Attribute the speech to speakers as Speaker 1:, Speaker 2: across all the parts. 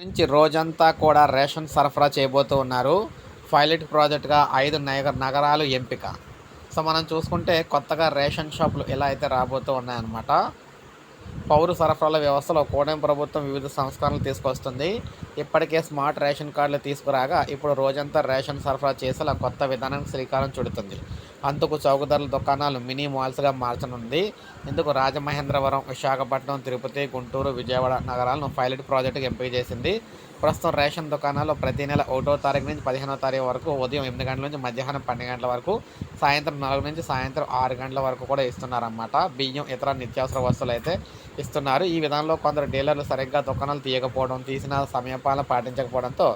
Speaker 1: నుంచి రోజంతా కూడా రేషన్ సరఫరా చేయబోతూ ఉన్నారు. పైలట్ ప్రాజెక్టుగా ఐదు నగర నగరాలు ఎంపిక. సో మనం చూసుకుంటే కొత్తగా రేషన్ షాపులు ఎలా అయితే రాబోతూ ఉన్నాయన్నమాట. పౌర సరఫరాల వ్యవస్థలో కూటమి ప్రభుత్వం వివిధ సంస్కరణలు తీసుకొస్తుంది. ఇప్పటికే స్మార్ట్ రేషన్ కార్డులు తీసుకురాగా ఇప్పుడు రోజంతా రేషన్ సరఫరా చేసేలా కొత్త విధానానికి శ్రీకారం చుడుతుంది. అందుకు చౌకధరల దుకాణాలు మినీ మాల్స్గా మార్చనుంది. ఇందుకు రాజమహేంద్రవరం విశాఖపట్నం తిరుపతి గుంటూరు విజయవాడ నగరాలను పైలట్ ప్రాజెక్టుకు ఎంపిక చేసింది. ప్రస్తుతం రేషన్ దుకాణాల్లో ప్రతి నెల ఒకటో తారీఖు నుంచి పదిహేనో తారీఖు వరకు ఉదయం ఎనిమిది గంటల నుంచి మధ్యాహ్నం పన్నెండు గంటల వరకు సాయంత్రం నాలుగు నుంచి సాయంత్రం ఆరు గంటల వరకు కూడా ఇస్తున్నారన్నమాట. బియ్యం ఇతర నిత్యావసర వస్తువులు అయితే ఇస్తున్నారు. ఈ విధానంలో కొందరు డీలర్లు సరిగ్గా దుకాణాలు తీయకపోవడం తీసిన సమయపాలన పాటించకపోవడంతో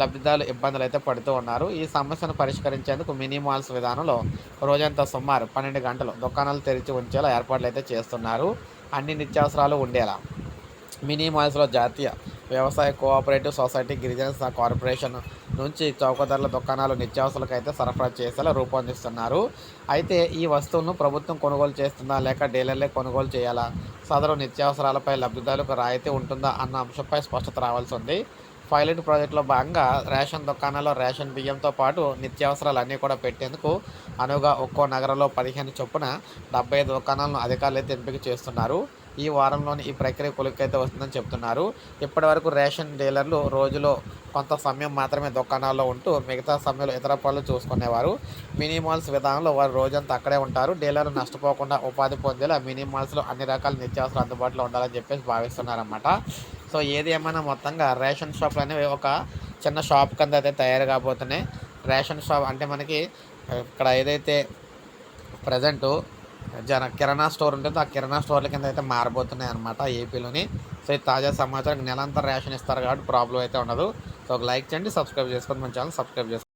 Speaker 1: లబ్ధిదారులు ఇబ్బందులు అయితే పడుతూ ఉన్నారు. ఈ సమస్యను పరిష్కరించేందుకు మినీ మాల్స్ విధానంలో రోజంతా సుమారు పన్నెండు గంటలు దుకాణాలు తెరిచి ఉంచేలా ఏర్పాట్లు అయితే చేస్తున్నారు. అన్ని నిత్యావసరాలు ఉండేలా. మినీ మాల్స్లో జాతీయ వ్యవసాయ కోఆపరేటివ్ సొసైటీ గిరిజన కార్పొరేషన్ నుంచి చౌక ధరల దుకాణాలు నిత్యావసరాలకు అయితే సరఫరా చేసేలా రూపొందిస్తున్నారు. అయితే ఈ వస్తువులను ప్రభుత్వం కొనుగోలు చేస్తుందా లేక డీలర్లే కొనుగోలు చేయాలా? సదరు నిత్యావసరాలపై లబ్ధిదారులకు రాయితీ ఉంటుందా అన్న అంశంపై స్పష్టత రావాల్సి ఉంది. పైలట్ ప్రాజెక్టులో భాగంగా రేషన్ దుకాణాల్లో రేషన్ బియ్యంతో పాటు నిత్యావసరాలు అన్నీ కూడా పెట్టేందుకు అనువుగా ఒక్కో నగరంలో పదిహేను చొప్పున డెబ్బై ఐదు దుకాణాలను అధికారులు అయితే ఎంపిక చేస్తున్నారు. ఈ వారంలోని ఈ ప్రక్రియ కొలికైతే వస్తుందని చెప్తున్నారు. ఇప్పటి వరకు రేషన్ డీలర్లు రోజులో కొంత సమయం మాత్రమే దుకాణాల్లో ఉంటూ మిగతా సమయంలో ఇతర పనులు చూసుకునేవారు. మినీ మాల్స్ విధానంలో వారు రోజంతా అక్కడే ఉంటారు. డీలర్లు నష్టపోకుండా ఉపాధి పొందేలా మినీ మాల్స్లో అన్ని రకాల నిత్యావసరాలు అందుబాటులో ఉండాలని చెప్పేసి భావిస్తున్నారన్నమాట. సో ఏది ఏమైనా మొత్తంగా రేషన్ షాప్లు అనేవి ఒక చిన్న షాప్ కింద అయితే తయారు కాబోతున్నాయి. రేషన్ షాప్ అంటే మనకి ఇక్కడ ఏదైతే ప్రజెంటు జన కిరాణా స్టోర్ ఉంటుందో ఆ కిరాణా స్టోర్ల కింద అయితే మారబోతున్నాయి అనమాట ఏపీలోని. సో ఈ తాజా సమాచారం. నెలంతా రేషన్ ఇస్తారు కాబట్టి ప్రాబ్లం అయితే ఉండదు. సో ఒక లైక్ చేయండి సబ్స్క్రైబ్ చేసుకోండి. మన ఛానల్ సబ్స్క్రైబ్ చేసుకోండి.